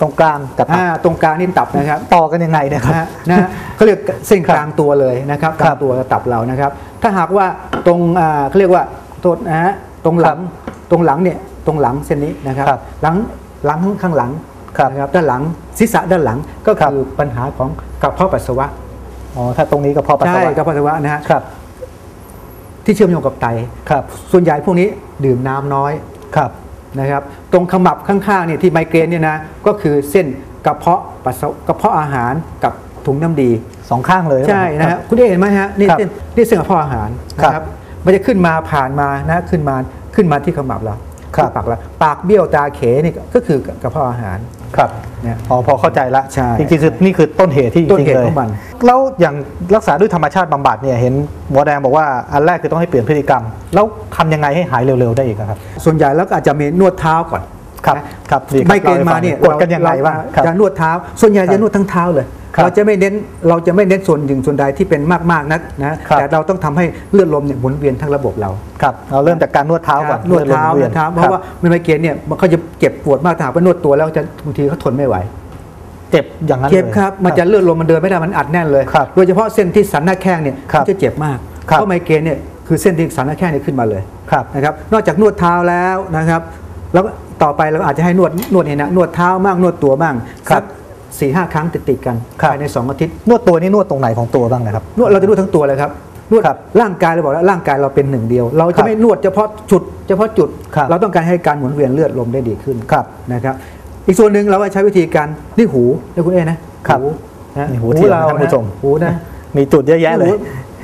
ตรงกลางกับตับอ่าตรงกลางนี่ตับนะครับต่อกันยังไงเนะครับ นะฮะนะฮะเขาเรียกเส้นกลางตัวเลยนะครับกครัลาบงตัวตับเรานะครับ ถ้าหากว่าตรงอ่าเขาเรียกว่าโทษนะฮะตรงหลังตรงหลังเนี่ยตรงหลังเส้นนี้นะครับ ครับหลังหลังข้างหลังครับนะครับด้านหลังศีรษะด้านหลังก็ครับ คือปัญหาของกระเพาะปัสสาวะอ๋อถ้าตรงนี้ก็เพราะปัสสาใช่วะกระเพาะปัสสาวะนะฮะครับที่เชื่อมโยงกับไต ครับส่วนใหญ่พวกนี้ดื่มน้ำน้อย ครับ นะครับตรงขมับข้างๆเนี่ยที่ไมเกรนเนี่ยนะก็คือเส้นกระเพาะปัสสาวะกระเพาะอาหารกับถุงน้ำดีสองข้างเลยใช่นะคฮะรับคุณได้เห็นไหมฮะนี่ครับเส้นนี่เส้นกระเพาะอาหารนะคครัรับบมันจะขึ้นมาผ่านมานะขึ้นมาขึ้นมาที่ขมับเราครับที่ปากเราปากเบี้ยวตาเขนี่ก็คือกระเพาะอาหาร ครับเนี่ยอ๋อพอเข้าใจละใช่จริงๆคือนี่คือต้นเหตุที่ต้นเหตุจริๆลยของมัน แล้วอย่างรักษาด้วยธรรมชาติบำบัดเนี่ยเห็นหมอแดงบอกว่าอันแรกคือต้องให้เปลี่ยนพฤติกรรม แล้วทำยังไงให้หายเร็วๆได้อีกอะครับ ส่วนใหญ่แล้วก็อาจจะมีนวดเท้าก่อนครับนะครับดีครับไมเกรนมาเนี่ยกดกันยังไงบ้างครับจะนวดเท้า ส่วนใหญ่ครับจะนวดทั้งเท้าเลยครับ เราจะไม่เน้นเราจะไม่เน้นส่วนหนึ่งส่วนใดที่เป็นมากๆนักนะครับแต่เราต้องทำให้เลือดลมเนี่ยหมุนเวียนทั้งระบบเราครับเราเริ่มจากการนวดเท้าก่อนนวดเท้าลื่นอวดเท้าคเพบราะว่าไมเกรนเนี่ยมันเขาจะเจ็บปวดมากถ้าหากว่านวดตัวแล้วจะบางทีเขาทนไม่ไหวเจ็บอย่างนั้นเจ็บลยครับมันจะเลือดลมมันเดินไม่ได้มันอัดแน่นเลยครับโดยเฉพาะเส้นที่สันหน้าแข้งเนี่ยครับมันจะเจ็บมากครับเพราะไมเกรนเนี่ยคือเส้นที่สันหน้าแข้งเนี่ยขึ้นมาเลยครับนะครับนอกจากนวดเท้าแล้วนะครับ แล้วก็ต่อไปเราอาจจะให้นวดนวดเนี่ยนะนวดเท้าบ้างนวดตัวบ้างครับสัก สี่ห้าครั้งติดๆกันครับภายในสองอาทิตย์ นวดตัวนี่นวดตรงไหนของตัวบ้างนะครับ นวดเราจะนวดทั้งตัวเลยครับ นวดครับร่างกายเราบอกแล้วร่างกายเราเป็นหนึ่งเดียว เราครัจะบไม่นวดเฉพาะจุด เฉพาะจุดครับเราต้องการให้การหมุนเวียนเลือดลมได้ดีขึ้นครับนะครับ อีกส่วนหนึ่งเราก็ใช้วิธีการนี่หูนะคุณเอนะครับหูนะนี่หูเทียมนะเราท่านผู้ชมหูนะ มีจุดเยอะแยะเลย หู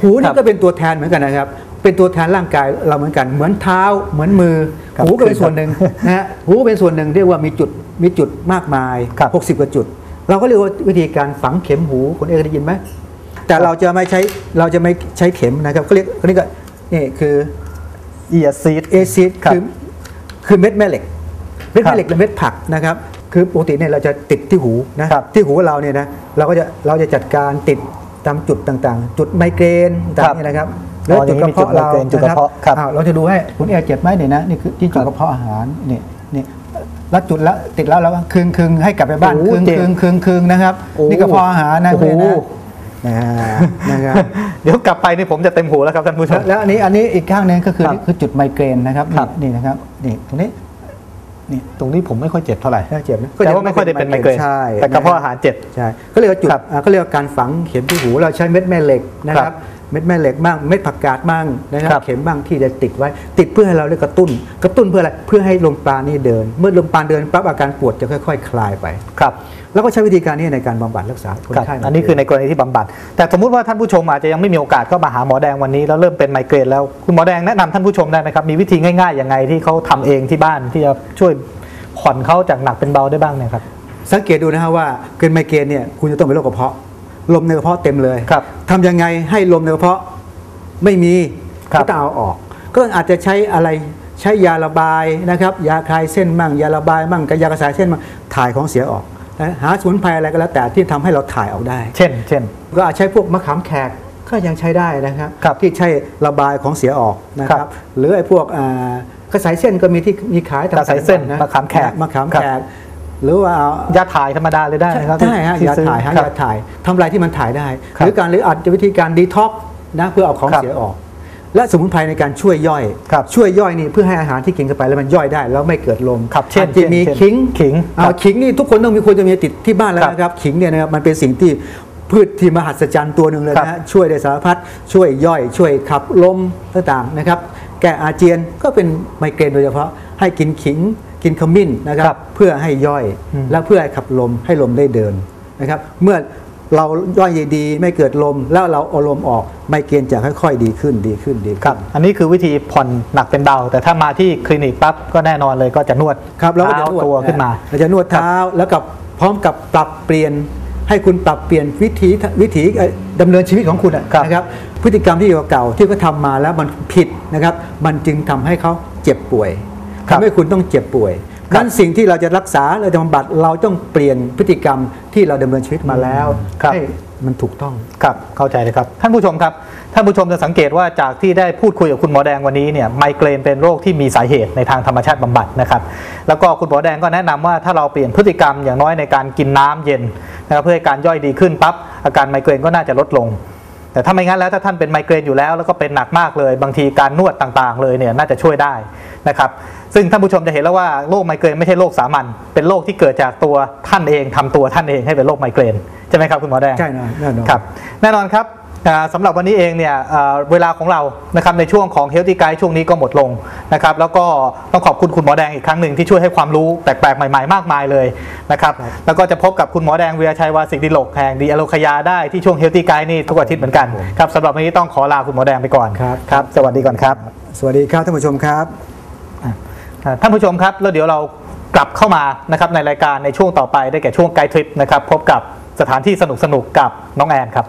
หูคนี่รับก็เป็นตัวแทนเหมือนกันนะครับเป็นตัวแทนร่างกายเราเหมือนกัน เหมือนเท้า เหมือนมือครับหูก็เป็นส่วนหนึ่งนะฮะ หูก็เป็นส่วนหนึ่งเรียกว่ามีจุด มีจุดมากมายครับ60 กว่าจุด เราก็เรียกว่าวิธีการฝังเข็มหูคุณเอกได้ยินไหมแต่เราจะไม่ใช้เราจะไม่ใช้เข็มนะครับเขาเรียกเขาเรียกว่านี่คือเอียซีดเอซิดครับคือคือเม็ดแม่เหล็กเม็ดครับแม่เหล็กหรือเม็ดผักนะครับคือปกติเนี่ยเราจะติดที่หูนะครับที่หูเราเนี่ยนะเราก็จะเราจะจัดการติดตามจุดต่างๆ จุดไมเกรนต่างๆเนี่ยนะครับอ๋อแล้วจุดกระเพาะเราอย่างนี้มีจุดไมเกรนจุดกระเพาะครับอ้าวเราจะดูให้คุณเอเจ็บไหมเนี่ยนะนี่คือที่จุดกระเพาะอาหารนี่นี่ แล้วจุดแล้วติดแล้วแล้วก็คืนคืนให้กลับไปบ้านโอ้คืนเจ็บคืนคืนคืนนะครับ โอ้นี่กระเพาะอาหารนะโอ้โหคุณเอนะนะนะครับ เดี๋ยวกลับไปนี่ผมจะเต็มหูแล้วครับท่านผู้ชม แล้วอันนี้อันนี้อีกข้างหนึงก็คือครับนี่คือจุดไมเกรนนะครับครับ นี่นี่นะครับนี่ตรงนี้ตรงนี้ผมไม่ค่อยเจ็บเท่าไหร่ถ้าเจ็บนะแต่ว่าไม่ค่อยได้เป็นไมเกรนใช่แต่กระเพาะอาหารเจ็บใช่ก็เรียกว่าจุดครับอ่าก็เรียกว่าการฝังเข็มที่หูเราใช้เม็ดแม่เหล็กนะคครัรับบ เม็ดแม่เหล็กบ้างเม็ดผักกาดบ้างนะครับครับเข็มบ้างที่จะติดไว้ ติดเพื่อให้เราได้กระตุ้น กระตุ้นเพื่ออะไรเพื่อให้ลมปราณนี่เดิน เมื่อลมปราณเดินปั๊บอาการปวดจะค่อย ๆ คลายไปครับแล้วก็ใช้วิธีการนี้ในการบำบัดรักษาคนครับไข้อันนี้คือในกรณีที่บำบัด แต่สมมุติว่าท่านผู้ชมอาจจะยังไม่มีโอกาสเข้ามาหาหมอแดงวันนี้แล้วเริ่มเป็นไมเกรนแล้วคุณหมอแดงแนะนำท่านผู้ชมได้ไหมครับมีวิธีง่ายๆยังไงที่เขาทำเองที่บ้านที่จะช่วยผ่อนเขาจากหนักเป็นเบาได้บ้างเนี่ยครับสังเกตดูนะฮะว่าเกินไมเกรนเนี่ยคุณจะต้องเป็นโรคกระเพาะ ลมในกระเพาะเต็มเลยครับทำยังไงให้ลมในกระเพาะไม่มีครับก็ต้องเอาออก ก็อาจจะใช้อะไรใช้ยาระบายนะครับ ยาคลายเส้นมั่งยาระบายมั่งกับยากระสายเส้นมั่งถ่ายของเสียออกนะหาสมุนไพรอะไรก็แล้วแต่ที่ทำให้เราถ่ายออกได้ เช่น เช่น ก็อาจใช้พวกมะขามแขกก็ยังใช้ได้นะครับครับที่ใช้ระบายของเสียออกนะคครัรับบหรือไอ้พวกอ่ากระสายเส้นก็มีที่มีขายตามกระสายเส้นนะมะขามแขกมะขามครับแขก หรือว่าเอายาถ่ายธรรมดาเลยได้นะครับใช่ฮะที่ยาซื้อถ่ายฮะครับยาถ่ายทำอะไรที่มันถ่ายได้ครัหบรือการหรืออาจจะวิธีการดีท็อกนะเพื่อเอาของครับเสียออก และสมุนไพรในการช่วยย่อยครับช่วยย่อยนี่เพื่อให้อาหารที่กินเข้าไปแล้วมันย่อยได้ แล้วไม่เกิดลมครับเช่นอาจจะมีเช่นขิงขิงอ่าครับขิงนี่ทุกคนต้องมีควรจะมีติดที่บ้านแล้วครับนะครับขิงเนี่ยนะครับมันเป็นสิ่งที่พืชที่มหัศจรรย์ตัวหนึ่งเลยครันะบฮะช่วยได้สารพัดช่วยย่อย ช่วยขับลมต่างๆนะครับ แก้อาเจียนก็เป็นไมเกรนโดยเฉพาะ ให้กินขิงกินขมิ้นนะคครัรับบเพื่อให้ย่อยอืมและเพื่อให้ขับลมให้ลมได้เดินนะครับ เมื่อเราย่อยดีไม่เกิดลม แล้วเราเอาลมออกไมเกรนจะค่อยๆดีขึ้นดีขึ้นดีขึ้นครับอันนี้คือวิธีผ่อนหนักเป็นเบาแต่ถ้ามาที่คลินิกปั๊บก็แน่นอนเลยก็จะนวดครับเราก็จะเท้านวดตัวขึ้นมาเราจะนวดเท้าแล้วกับพร้อมกับปรับเปลี่ยนให้คุณปรับเปลี่ยนวิถีวิถีเอ่อดำเนินชีวิตของคุณอะครับนะครับ พฤติกรรมที่เก่าๆที่เขาทำมาแล้วมันผิดนะครับ มันจึงทำให้เขาเจ็บป่วยครับทำให้คุณต้องเจ็บป่วยครับนั้นสิ่งที่เราจะรักษาเราจะบำบัดเราต้องเปลี่ยนพฤติกรรมที่เราดำเนินชีวิตมาแล้วครับให้มันถูกต้องครับเข้าใจเลยครับ ท่านผู้ชมครับ ท่านผู้ชมจะสังเกตว่าจากที่ได้พูดคุยกับคุณหมอแดงวันนี้เนี่ยไมเกรนเป็นโรคที่มีสาเหตุในทางธรรมชาติบำบัดนะครับ แล้วก็คุณหมอแดงก็แนะนำว่าถ้าเราเปลี่ยนพฤติกรรมอย่างน้อยในการกินน้ำเย็นนะครับเพื่อให้การย่อยดีขึ้นปั๊บอาการไมเกรนก็น่าจะลดลง แต่ถ้าไม่งั้นแล้วถ้าท่านเป็นไมเกรนอยู่แล้วแล้วก็เป็นหนักมากเลย บางทีการนวดต่างๆ เลยเนี่ยน่าจะช่วยได้นะครับ ซึ่งท่านผู้ชมจะเห็นแล้วว่าโรคไมเกรนไม่ใช่โรคสามัญเป็นโรคที่เกิดจากตัวท่านเองทำตัวท่านเองให้เป็นโรคไมเกรนใช่ไหมครับคุณหมอแดงใช่แน่แน่นอนครับแน่นอนครับอ่า สำหรับวันนี้เองเนี่ยอ่าเวลาของเรานะครับในช่วงของ Healthy Guide ช่วงนี้ก็หมดลงนะครับแล้วก็ต้องขอบคุณคุณหมอแดงอีกครั้งหนึ่งที่ช่วยให้ความรู้แปลกๆ ใหม่ๆ มากมายเลยนะครับแล้วก็จะพบกับคุณหมอแดงเวียชัยวาสิกดิโลกแห่งดีอโลคยาได้ที่ช่วง Healthy Guide นี่ทุกอาทิตย์เหมือนกันครับสำหรับวันนี้ต้องขอลาคุณหมอแดงไปก่อนครับครับสวัสดีก่อนครับ สวัสดีครับท่านผู้ชมครับอ่าท่านผู้ชมครับแล้วเดี๋ยวเรากลับเข้ามานะครับในรายการในช่วงต่อไปได้แก่ช่วงไกด์ทริปนะครับพบกับสถานที่สนุกๆกับน้องแอนครับ